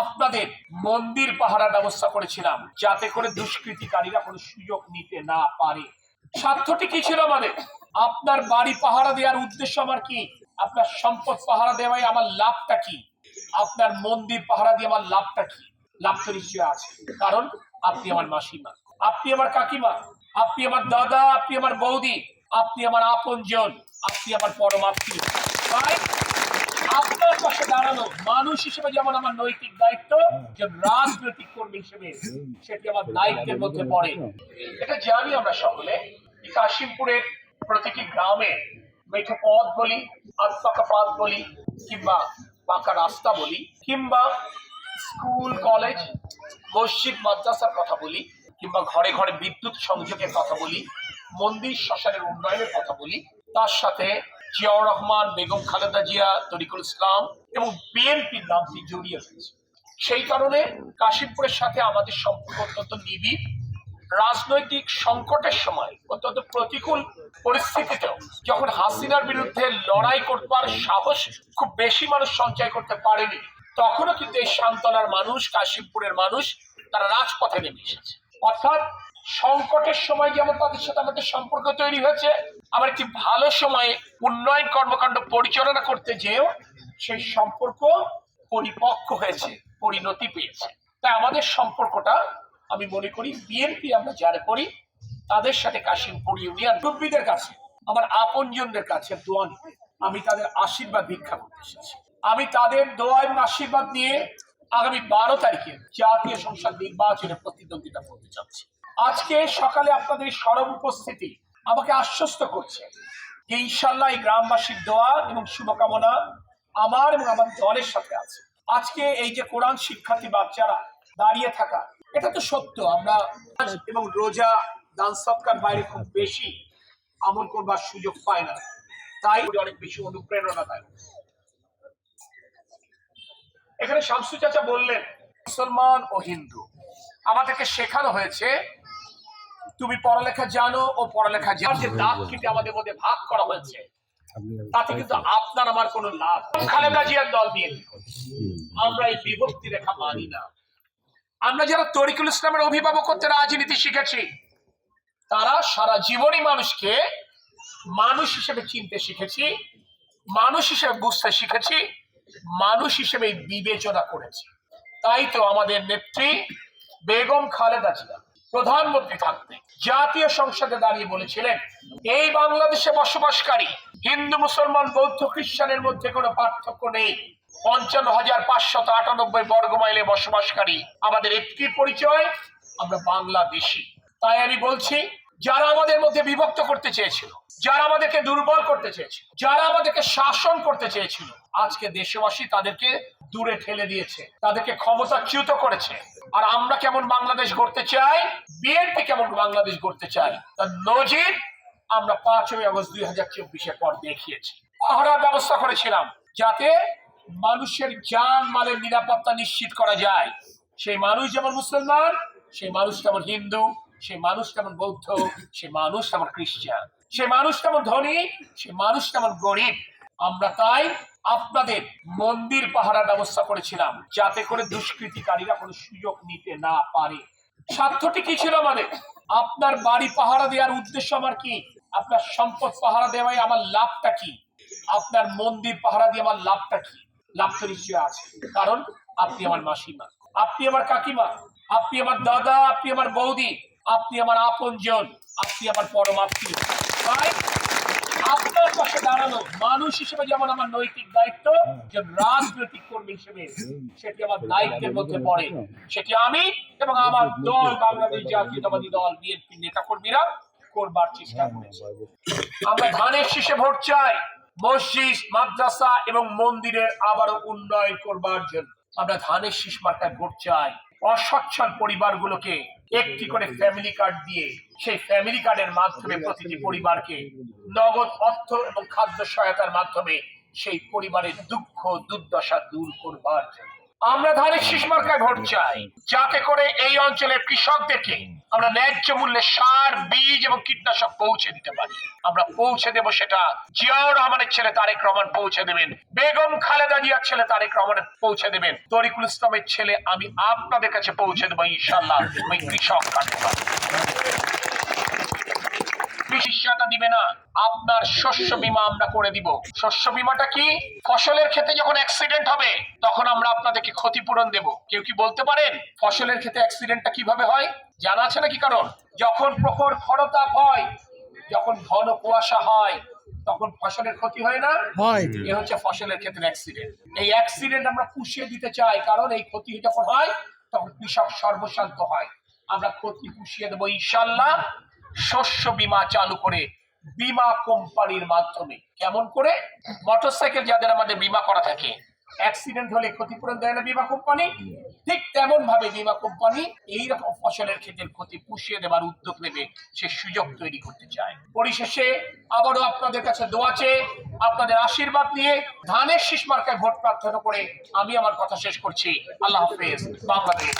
আপনাদের মন্দির পাহারার ব্যবস্থা করেছিলাম, যাতে করে দুষ্কৃতিকারীরা কোনো সুযোগ নিতে না পারে। স্বার্থটি কি ছিল আমাদের? আপনার বাড়ি পাহারা দেওয়ার উদ্দেশ্য আমার কি? আপনার সম্পদ পাহারা দেওয়াই আমার লাভটা কি? আপনার মন্দির পাহারা দিয়ে আমার লাভটা কি? লাভ তো নিশ্চয় আছে, কারণ আপনি আমার মাসিমা। আপনি আমার কাকিমা। আপনি আমার দাদা, আপনি আমার বৌদি। আপনি আমার আপনজন। আপনি আমার পরমাত্মীয়। তাই আপনার পাশে দাঁড়ানো মানুষ হিসেবে যেমন আমার নৈতিক দায়িত্ব, যে রাজনৈতিক কর্মী হিসেবে সেটি আমার দায়িত্বের মধ্যে পড়ে। এটা জানি আমরা সকলে কাশিমপুরের প্রতিটি গ্রামে মেঠো পথ বলি পথ বলি, কিংবা পাকা রাস্তা বলি, কিংবা স্কুল, কলেজ, মসজিদ, মাদ্রাসার কথা বলি, কিংবা ঘরে ঘরে বিদ্যুৎ সংযোগের কথা বলি, মন্দির, শ্মশানের উন্নয়নের কথা বলি, তার সাথে জিয়াউর রহমান, বেগম খালেদা জিয়া, তরিকুল ইসলাম এবং বিএনপির নামটি জড়িয়ে রয়েছে। সেই কারণে কাশিমপুরের সাথে আমাদের সম্পর্ক অত্যন্ত নিবিড়। রাজনৈতিক সংকটের সময় অত্যন্ত প্রতিকূল পরিস্থিতিতেও যখন হাসিনার বিরুদ্ধে লড়াই করবার সাহস খুব বেশি মানুষ সঞ্চয় করতে পারেনি, তখনও কিন্তু এই সান্ত্বনার মানুষ, কাশিমপুরের মানুষ, তারা রাজপথে নেমে এসেছে। অর্থাৎ সংকটের সময় যেমন তাদের সাথে আমাদের সম্পর্ক তৈরি হয়েছে আবার একটি ভালো সময়ে উন্নয়ন কর্মকাণ্ড পরিচালনা করতে যেও সেই সম্পর্ক পরিপক্ক হয়েছে, পরিণতি পেয়েছে। তাই আমাদের সম্পর্কটা, আমি মনে করি বিএনপি আমরা যারা করি, তাদের সাথে কাশিমপুর ইউনিয়ন মুরব্বীদের কাছে, আমার আপনজনদের কাছে দোয়া নিতে আমি তাদের আশীর্বাদ ভিক্ষা করতে এসেছি আমি তাদের দোয়া এবং আশীর্বাদ নিয়ে আগামী বারো তারিখে জাতীয় সংসদ নির্বাচনে প্রতিদ্বন্দ্বিতা করতে চাচ্ছি। আজকে সকালে আপনাদের সরব উপস্থিতি আমাকে আশ্বস্ত করছে যে ইনশাল্লাহ এই গ্রামবাসীর দোয়া এবং শুভকামনা আমার এবং আমার দলের সাথে আছে। আজকে এই যে কোরআন শিক্ষার্থী বাচ্চারা দাঁড়িয়ে থাকা, এটা তো সত্য। আমরা এবং রোজা দান সৎকার বাইরে খুব বেশি আমল করবার সুযোগ পায় না। তাই অনেক বেশি অনুপ্রেরণা দেয় এখানে শামসু চাচা বললেন মুসলমান ও হিন্দু আমাদেরকে শেখানো হয়েছে তুমি পড়ালেখা জানো ও পড়ালেখা জানো। যে দাগ কিন্তু আমাদের মধ্যে ভাগ করা হয়েছে তাতে কিন্তু আপনার আমার কোনো লাভ খালেদা জিয়ার দল নিয়ে আমরা এই বিভক্তি রেখা মানি না। আমরা যারা তরিকুল ইসলামের অভিভাবকত্বে রাজনীতি শিখেছি তারা সারা জীবনই মানুষকে মানুষ হিসেবে চিনতে শিখেছি মানুষ হিসেবে বুঝতে শিখেছি মানুষ হিসেবে বিবেচনা করেছি। তাই তো আমাদের নেত্রী বেগম খালেদা জিয়া প্রধানমন্ত্রী থাকতে জাতীয় সংসদে দাঁড়িয়ে বলেছিলেন, এই বাংলাদেশে বসবাসকারী হিন্দু, মুসলমান, বৌদ্ধ, খ্রিস্টানের মধ্যে কোনো পার্থক্য নেই। পঞ্চান্ন হাজার পাঁচশত আটানব্বই বর্গ মাইলে বসবাসকারী আমাদের একটি পরিচয়, আমরা বাংলাদেশি। তাই আমি বলছি যারা আমাদের মধ্যে বিভক্ত করতে চেয়েছিল, যারা আমাদেরকে দুর্বল করতে চেয়েছিল, যারা আমাদেরকে শাসন করতে চেয়েছিল, আজকে দেশবাসী তাদেরকে দূরে ঠেলে দিয়েছে, তাদেরকে ক্ষমতাচ্যুত করেছে। আর আমরা কেমন বাংলাদেশ গড়তে চাই বিএনপি কেমন বাংলাদেশ গড়তে চাই, তার নজির আমরা পাঁচই আগস্ট দুই হাজার চব্বিশের পর দেখিয়েছি। পাহারার ব্যবস্থা করেছিলাম যাতে মানুষের জান মালের নিরাপত্তা নিশ্চিত করা যায়। সেই মানুষ যেমন মুসলমান, সেই মানুষ তেমন হিন্দু। সেই মানুষ তেমন বৌদ্ধ সেই মানুষ তেমন খ্রিস্টান, সে মানুষ তেমন ধনী, সে মানুষ তেমন গরিব। আমরা তাই আপনাদের মন্দির পাহারার ব্যবস্থা করেছিলাম, যাতে করে দুষ্কৃতিকারীরা কোনো সুযোগ নিতে না পারে। স্বার্থটি কি ছিল আমাদের? আপনার বাড়ি পাহারা দেওয়ার উদ্দেশ্য আমার কি? আপনার সম্পদ পাহারা দেওয়াই আমার লাভটা কি? আপনার মন্দির পাহারা দিয়ে আমার লাভটা কি? লাভ তো নিশ্চয় আছে, কারণ আপনি আমার মাসিমা, আপনি আমার কাকিমা, আপনি আমার দাদা, আপনি আমার বৌদি। আপনি আমার আপনজন আপনি আমার পরমাত্মীয় তাই আপনার পাশে দাঁড়ানো মানুষ হিসেবে যেমন আমার নৈতিক দায়িত্ব যে রাজনৈতিক কর্মী হিসেবে সেটি আমার দায়িত্বের মধ্যে পড়ে। সেটি আমি এবং আমার দল বাংলাদেশ জাতীয়তাবাদী দল বিএনপি নেতা কর্মীরা করবার চেষ্টা করেছে। আমরা ধানের শীষে ভোট চাই মসজিদ মাদ্রাসা এবং মন্দিরের আবারও উন্নয়ন করবার জন্য। আমরা ধানের শীষ মার্কায় ভোট চাই। অসচ্ছল পরিবারগুলোকে একটি করে ফ্যামিলি কার্ড দিয়ে সেই ফ্যামিলি কার্ডের মাধ্যমে প্রতিটি পরিবারকে নগদ অর্থ এবং খাদ্য সহায়তার মাধ্যমে সেই পরিবারের দুঃখ, দুর্দশা দূর করবার জন্য। আমরা ধানের শীষ মার্কায় ভোট চাই। যাতে করে এই অঞ্চলের কৃষকদেরকে আমরা ন্যায্য মূল্যে সার, বীজ এবং কীটনাশক পৌঁছে দিতে পারি। আমরা পৌঁছে দেব সেটা জিয়াউর রহমানের ছেলে তারেক রহমান পৌঁছে দেবেন। বেগম খালেদা জিয়ার ছেলে তারেক রহমানের পৌঁছে দেবেন। তরিকুল ইসলামের ছেলে আমি আপনাদের কাছে পৌঁছে দেবো ইনশাল্লাহ ওই কৃষক কাটতে চিকিৎসাটা দিবে না আপনার শস্য বীমা আমরা করে দিব। শস্য বীমাটা কি? ফসলের ক্ষেত্রে যখন অ্যাক্সিডেন্ট হবে তখন আমরা আপনাদেরকে ক্ষতিপূরণ দেব। কেউ কি বলতে পারেন? ফসলের ক্ষেত্রে অ্যাক্সিডেন্টটা কীভাবে হয়? জানা আছে নাকি কারণ? যখন প্রখর খরতাপ হয় যখন ঘন কুয়াশা হয় তখন ফসলের ক্ষতি হয় না? হয়। এ হচ্ছে ফসলের ক্ষেত্রে অ্যাক্সিডেন্ট এই অ্যাক্সিডেন্ট আমরা পুষিয়ে দিতে চাই কারণ এই ক্ষতি যখন হয় তখন কৃষক সর্বশান্ত হয়। আমরা ক্ষতি পুষিয়ে দেবো ইনশাল্লাহ শস্য বীমা চালু করে বীমা কোম্পানির মাধ্যমে। কেমন করে? মোটরসাইকেল যাদের আমাদের বীমা করা থাকে। অ্যাক্সিডেন্ট হলে ক্ষতিপূরণ দেয় না বীমা কোম্পানি। ঠিক তেমন ভাবে বীমা কোম্পানি এই রকম ফসলের ক্ষেতের ক্ষতি পুষিয়ে দেবার উদ্যোগ নেবে, সে সুযোগ তৈরি করতে চায়। পরিশেষে আবারও আপনাদের কাছে দোয়া চেয়ে আপনাদের আশীর্বাদ নিয়ে ধানের শীষ মার্কায় ভোট প্রার্থনা করে আমি আমার কথা শেষ করছি। আল্লাহ হাফেজ। বাংলাদেশ।